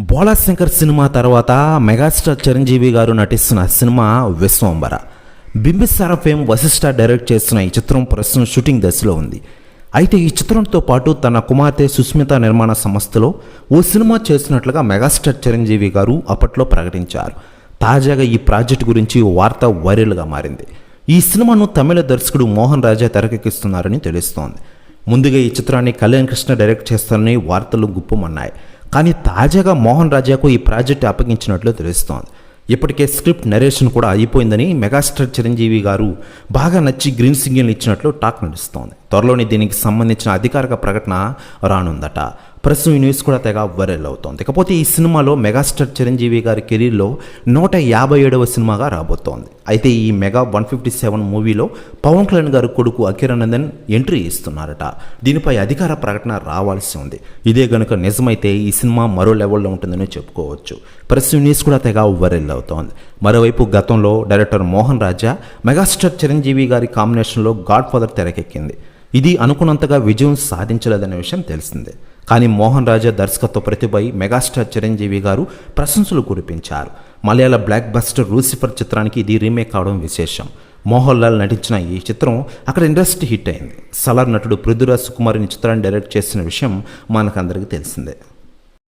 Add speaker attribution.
Speaker 1: Bhola Shankar cinema తర్వాత megastar Chiranjeevi గారు నటిస్తున్న cinema Vishwambhara. Bimbisara fame Vassishta direct చేస్తున్న ఈ చిత్రం ప్రస్తుతం షూటింగ్ దశలో ఉంది. అయితే ఈ చిత్రంతో పాటు తన కుమార్తె సుస్మిత నిర్మాణ సంస్థలో ఓ సినిమా చేస్తున్నట్లుగా మెగాస్టార్ చిరంజీవి గారు అప్పట్లో ప్రకటించారు. తాజాగా ఈ ప్రాజెక్ట్ గురించి వార్త వైరల్గా మారింది. ఈ సినిమాను తమిళ దర్శకుడు మోహన్ రాజా తెరకెక్కిస్తున్నారని తెలుస్తోంది. ముందుగా ఈ చిత్రాన్ని కళ్యాణ్ కృష్ణ డైరెక్ట్ చేస్తారని వార్తలు గుప్పమన్నాయి. కానీ తాజాగా మోహన్ రాజాకు ఈ ప్రాజెక్ట్ అప్పగించినట్లు తెలుస్తోంది. ఇప్పటికే స్క్రిప్ట్ నరేషన్ కూడా అయిపోయిందని మెగాస్టార్ చిరంజీవి గారు బాగా నచ్చి గ్రీన్ సిగ్నల్ ఇచ్చినట్లు టాక్ నడుస్తోంది. త్వరలోనే దీనికి సంబంధించిన అధికారిక ప్రకటన రానుందట. ప్రస్తుతం ఈ న్యూస్ కూడా తెగ వైరల్ అవుతోంది. ఇకపోతే ఈ సినిమాలో మెగాస్టార్ చిరంజీవి గారి కెరీర్లో నూట యాభై ఏడవ సినిమాగా రాబోతోంది. అయితే ఈ మెగా వన్ ఫిఫ్టీ సెవెన్ మూవీలో పవన్ కళ్యాణ్ గారి కొడుకు అఖిరానందన్ ఎంట్రీ ఇస్తున్నారట. దీనిపై అధికార ప్రకటన రావాల్సి ఉంది. ఇదే గనుక నిజమైతే ఈ సినిమా మరో లెవెల్లో ఉంటుందని చెప్పుకోవచ్చు. ప్రస్తుతం న్యూస్ కూడా తెగ వైరల్ అవుతోంది. మరోవైపు గతంలో డైరెక్టర్ మోహన్ రాజా మెగాస్టార్ చిరంజీవి గారి కాంబినేషన్లో గాడ్ ఫాదర్ తెరకెక్కింది. ఇది అనుకున్నంతగా విజయం సాధించలేదనే విషయం తెలిసిందే. కానీ మోహన్ రాజా దర్శకత్వ ప్రతిభై మెగాస్టార్ చిరంజీవి గారు ప్రశంసలు కురిపించారు. మలయాళ బ్లాక్ బస్టర్ రూసిఫర్ చిత్రానికి ఇది రీమేక్ కావడం విశేషం. మోహన్ లాల్ నటించిన ఈ చిత్రం అక్కడ ఇండస్ట్రీ హిట్ అయింది. సలార్ నటుడు పృథ్వీరాజ్ సుకుమార్ ఈ చిత్రాన్ని డైరెక్ట్ చేసిన విషయం మనకందరికీ తెలిసిందే.